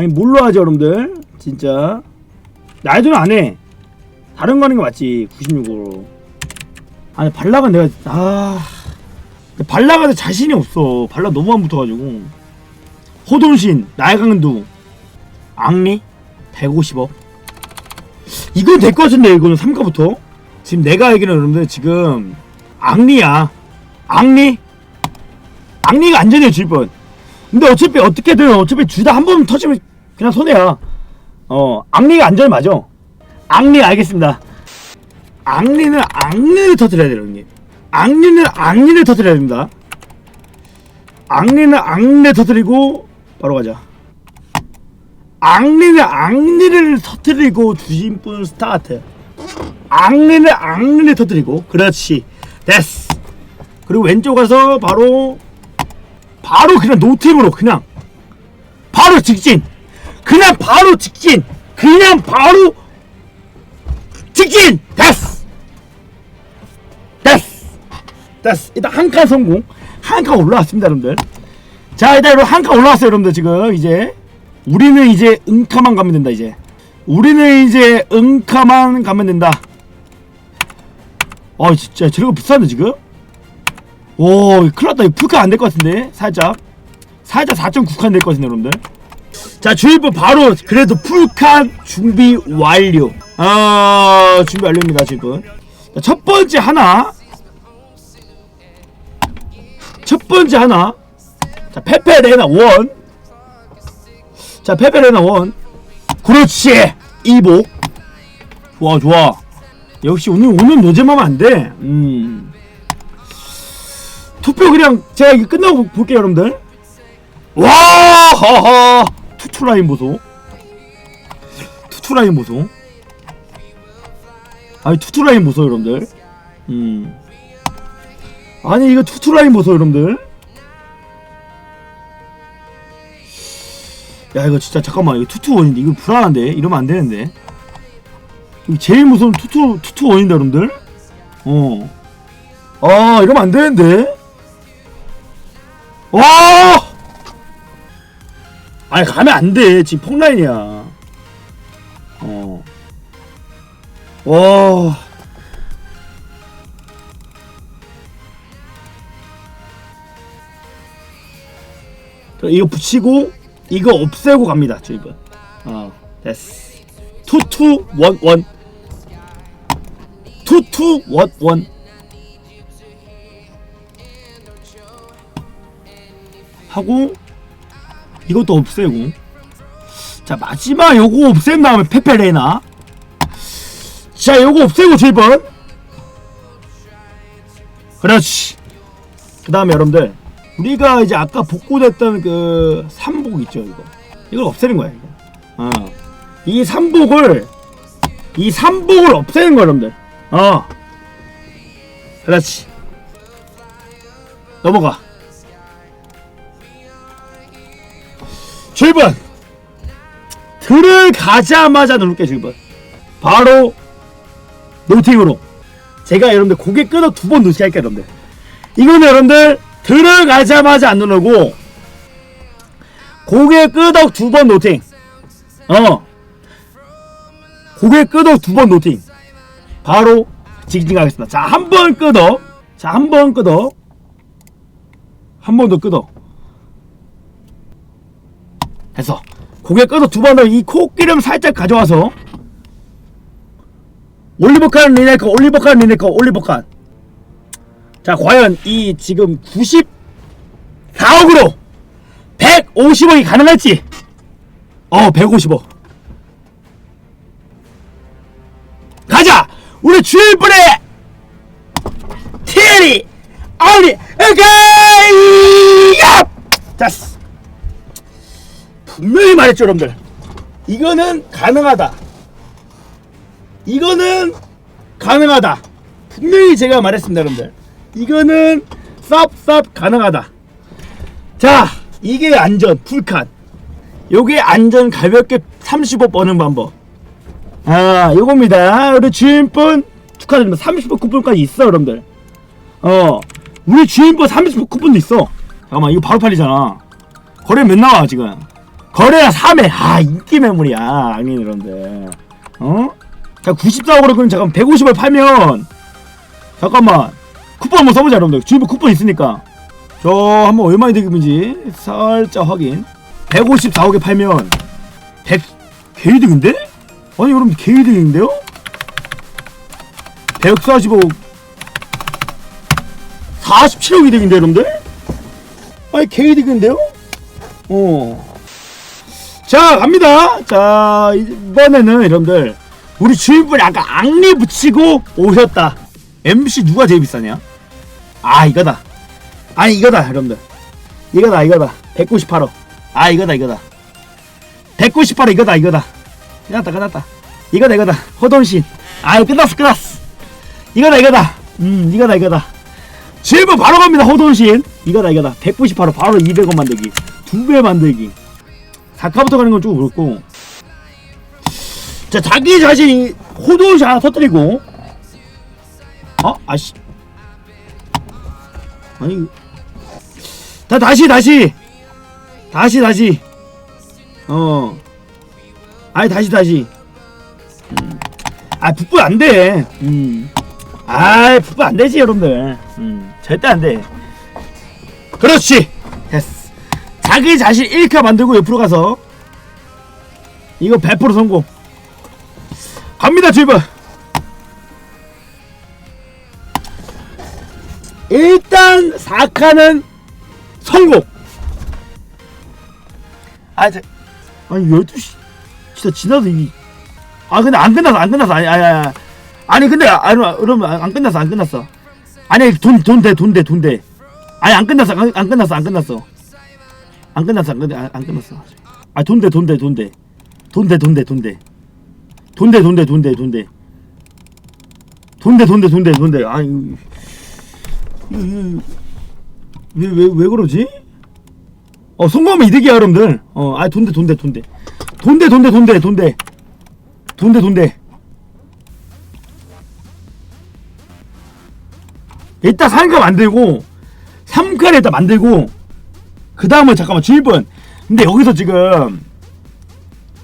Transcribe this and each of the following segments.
아니 뭘로 하죠 여러분들? 진짜. 나이도는 안해. 다른 거 하는 게 맞지 96으로. 아니 발라가 내가 아. 발라가 자신이 없어. 발라 너무 안 붙어가지고. 호돈신 나야강두. 앙리 150억. 이건 될 것 같은데 이거는 3가부터? 지금 내가 알기로는 여러분들 지금 앙리야. 앙리? 앙리가 안전해요 질뻔 근데 어차피 어떻게든 어차피 주다 한 번 터지면 그냥 손해야. 어 앙리가 안전 맞아. 앙리 알겠습니다. 앙리는 앙리를 터뜨려야 돼요 형님. 앙리는 앙리를 터뜨려야 됩니다. 앙리는 앙리를 터뜨리고 바로 가자. 앙리는 앙리를 터뜨리고 주심분 스타트 앙리는 앙리를 터뜨리고. 그렇지. 됐어. 그리고 왼쪽 가서 바로 바로 그냥 노팀으로 그냥. 바로 직진 그냥 바로 직진. 그냥 바로 직진. 됐어. 됐어. 됐어. 일단 한 칸 성공. 한 칸 올라왔습니다 여러분들. 자 일단 여러분 한 칸 올라왔어요 여러분들 지금. 이제 우리는 이제 응카만 가면 된다 이제. 우리는 이제 응카만 가면 된다. 아 진짜 저거 비싼데 지금? 오 큰일 났다. 이거 풀카 안 될 것 같은데 살짝. 살짝 4.9칸 될 것 같은데 여러분들 자 주입부 바로 그래도 풀칸 준비 완료. 아 준비 완료입니다 지금. 자, 첫 번째 하나. 첫 번째 하나. 자 페페 레나 원. 자 페페 레나 원. 그렇지. 이복. 좋아 좋아. 역시 오늘 오늘 노잼하면 안돼. 음. 투표 그냥 제가 이거 끝나고 볼게요 여러분들. 와 하하 투투라인 보소. 투투라인 보소. 아니 투투라인 보소 여러분들. 음. 아니 이거 투투라인 보소 여러분들. 야 이거 진짜 잠깐만. 이거 투투원인데 이거 불안한데? 이러면 안 되는데. 이거 제일 무서운 투투 투투원인데 여러분들. 어아 이러면 안 되는데? 와! 아니 가면 안 돼. 지금 폭라인이야. 어. 와. 자, 이거 붙이고 이거 없애고 갑니다. 저희분. 어, 됐어. 투투 원 원. 투투 원 원. 하고 이것도 없애고. 자 마지막 요거 없앤 다음에 페페레나. 자 요거 없애고 7번. 그렇지. 그 다음에 여러분들 우리가 이제 아까 복구됐던 그 삼복 있죠 이거. 이걸 없애는 거야 이거. 어. 이 삼복을 이 삼복을 없애는 거야 여러분들. 어. 그렇지. 넘어가 7번 들어가자마자 누를게 7번 바로 노팅으로. 제가 여러분들 고개 끊어 두번 누르게 할게요 여러분들. 이거는 여러분들 들어가자마자 안 누르고 고개 끄덕 두 번 노팅. 어. 고개 끄덕 두 번 노팅. 바로 직진 가겠습니다. 자 한 번 끄덕. 자 한 번 끄덕. 한 번 더 끄덕 됐어. 고개 끄서 두 번 더 이 코끼름 살짝 가져와서 올리버칸 리네커 올리버칸 리네커 올리버칸. 자 과연 이 지금 94억으로 150억이 가능할지? 어 150억. 가자! 우리 주일분의 분명히 말했죠 여러분들. 이거는 가능하다. 이거는 가능하다. 분명히 제가 말했습니다 여러분들. 이거는 쌉쌉 가능하다. 자 이게 안전 풀칸. 요게 안전 가볍게 35 버는 방법. 아 요겁니다. 우리 주인분 축하드립니다. 30% 쿠폰까지 있어 여러분들. 어 우리 주인분 30% 쿠폰도 있어. 잠깐만 이거 바로 팔리잖아. 거래 몇 나와 지금 거래가 3회 아 인기 매물이야 악린 여러분들 어? 자 94억으로 그럼 잠깐 150을 팔면 잠깐만 쿠폰 한번 써보자 여러분들 주입 쿠폰 있으니까 저 한번 얼마나 되는지 살짝 확인 154억에 팔면 100 개이득인데? 아니 여러분 개이득인데요? 145억 47억 이 득인데 여러분들? 아니 개이득인데요? 어. 자 갑니다. 자 이번에는 여러분들 우리 주인분이 아까 악리 붙이고 오셨다. MC 누가 제일 비싸냐? 아 이거다. 아니 이거다 여러분들. 이거다 이거다. 198억. 아 이거다 이거다. 198억 이거다 이거다. 끝났다 끝났다. 이거다 이거다. 호돈신. 아 끝났어 끝났어. 이거다 이거다. 음 이거다 이거다. 질문 바로 갑니다 호돈신. 이거다 이거다. 198억 바로 200원 만들기. 두 배 만들기. 4카부터 가는 건 좀 그렇고. 자 자기 자신이 호도시 하나 터뜨리고. 어? 아씨. 아니. 다 다시 다시. 다시 다시. 어. 아니 다시 다시. 음. 아 북부 안돼. 음. 아 북부 안되지 여러분들. 음. 절대 안돼. 그렇지 자기 자신 1카 만들고 옆으로 가서 이거 100% 성공. 갑니다 주입은 일단 4카는 성공. 아 저, 아니 12시 진짜 지나도 이미 아 근데 안 끝났어 안 끝났어 아니 아니 아니, 아니 근데 아니 여러분 안 끝났어 안 끝났어. 아니 돈 돈 돼 돈 돼 돈돼 아니 안 끝났어 안, 안 끝났어 안 끝났어 안 끝났어 안 끝났어 안, 안 끝났어. 아돈돼돈돼돈돼돈돼돈돼돈돼돈돼돈돼돈돼돈돼돈돼돈돼돈돼돈돼 아니 왜왜 왜 그러지? 어 성공하면 이득이야 여러분들. 어아 돈돼돈돼돈돼돈돼돈돼돈돼돈돼돈돼 돈돼 일단 상가 만들고 3칸 일단 만들고 그 다음은 잠깐만 주인분 근데 여기서 지금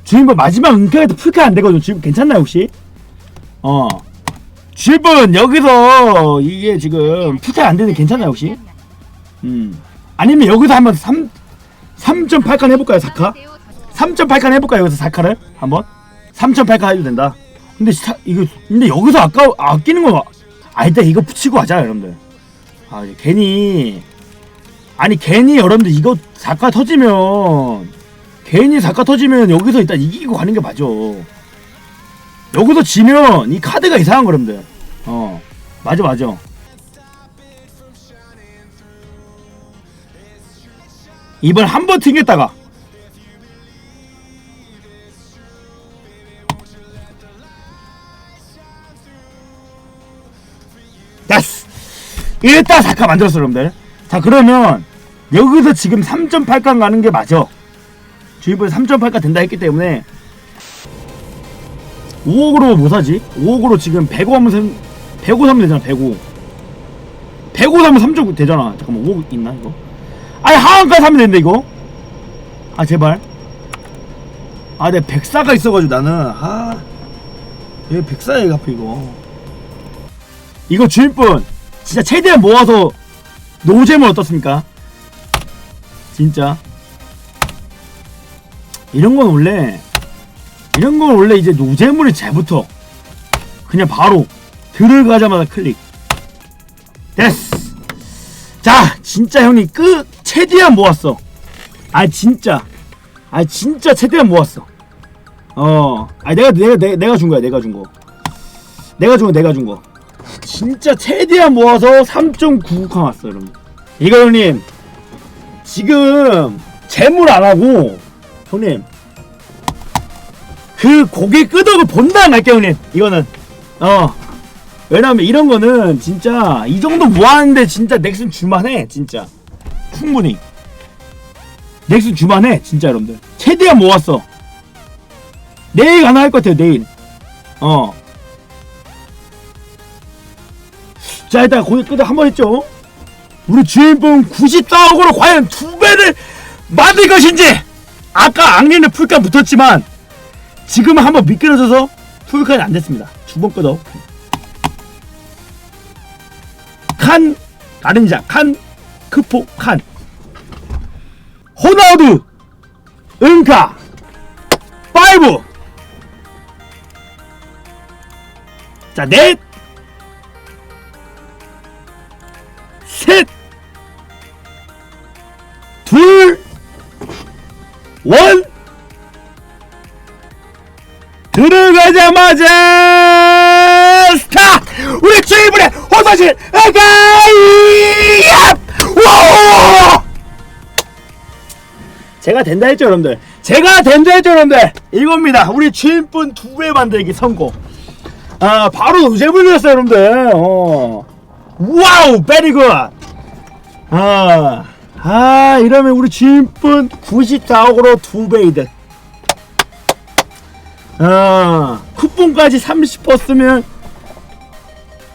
주인분 마지막 은카에도 풀카 안 되거든 지금 괜찮나요 혹시? 어 주인분 여기서 이게 지금 풀카 안 되는 게 괜찮나요 혹시? 음 아니면 여기서 한번 3 3.8칸 해볼까요 4카? 3.8칸 해볼까요 여기서 4카를 한번? 3.8칸 해도 된다 근데 사, 이거 근데 여기서 아까 아끼는 거 아, 일단 이거 붙이고 하자 여러분들 아 괜히 아니 괜히 여러분들 이거 사카 터지면 괜히 사카 터지면 여기서 일단 이기고 가는 게 맞아. 여기서 지면 이 카드가 이상한 거랍니다. 어 맞아 맞아. 이번 한 번 튕겼다가 됐어. 일단 사카 만들었어 여러분들. 자 그러면 여기서 지금 3.8강 가는 게 맞아. 주입을 3.8강 된다 했기 때문에 5억으로 뭐 사지? 5억으로 지금 105 하면 105 사면 되잖아 105 105 사면 3.9 되잖아. 잠깐만 5억 있나 이거? 아니 하한가 사면 된다 이거? 아 제발. 아 내 백사가 있어가지고 나는 아얘 백사야 갚 이거? 이거 주인분 진짜 최대한 모아서 노잼은 어떻습니까? 진짜. 이런 건 원래 이런 건 원래 이제 노잼물이 잘부터 그냥 바로 들어가자마자 클릭. 됐어. 자 진짜 형님 끝. 최대한 모았어. 아 진짜. 아 진짜 최대한 모았어. 어아 내가 내가 내가, 준 거야 내가 준 거. 내가 준거 내가 준거 진짜 최대한 모아서 3.99칸 왔어 여러분. 이거 형님 지금 재물 안 하고 형님 그 고개 끄덕을 본다 말게 형님. 이거는. 어. 왜냐면 이런 거는 진짜 이 정도 모았는데 진짜 넥슨 줄만해 진짜. 충분히. 넥슨 줄만해 진짜 여러분들. 최대한 모았어. 내일 가능할 것 같아요 내일. 어 자 일단 고개 끄덕 한번 했죠? 우리 주인공 94억으로 과연 두 배를 만들 것인지. 아까 악리는 풀칸 붙었지만 지금은 한번 미끄러져서 풀칸이 안 됐습니다. 두번 거도 칸 가른자 칸 크포 칸. 호나우두 은카 파이브. 자넷 셋, 둘, 원, 들어가자마자 스타트! 우리 주인분의 호사실 아가이! 와! 제가 된다 했죠 여러분들 제가 된다 했죠 여러분들 이겁니다 우리 주인분 두 배 만들기 성공 아 바로 의제분이었어요 여러분들 어. 와우 베리 굿 아, 아 이러면 우리 주인분 94억으로 두 배이득 아 쿠폰까지 30% 쓰면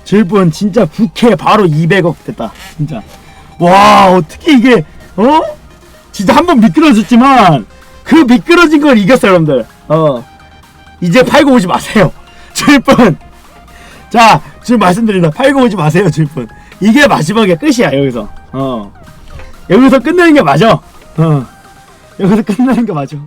주인분 진짜 부캐 바로 200억 됐다 진짜. 와 어떻게 이게 어? 진짜 한 번 미끄러졌지만 그 미끄러진 걸 이겼어요 여러분들. 어. 이제 팔고 오지 마세요. 주인분 자 지금 말씀드립니다. 팔고 오지 마세요 주인분 이게 마지막에 끝이야. 여기서. 어. 여기서 끝내는 게 맞아. 어. 여기서 끝내는 게 맞아